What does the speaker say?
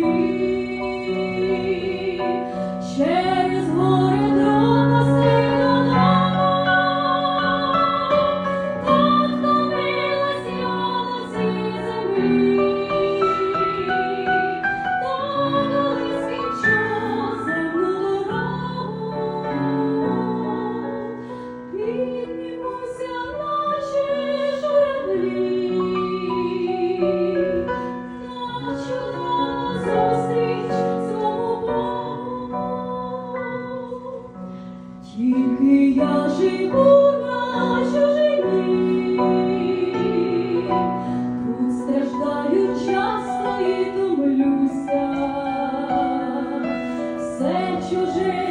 You. Тільки я живу на чужині, тут страждаю часто і томлюся, все чуже.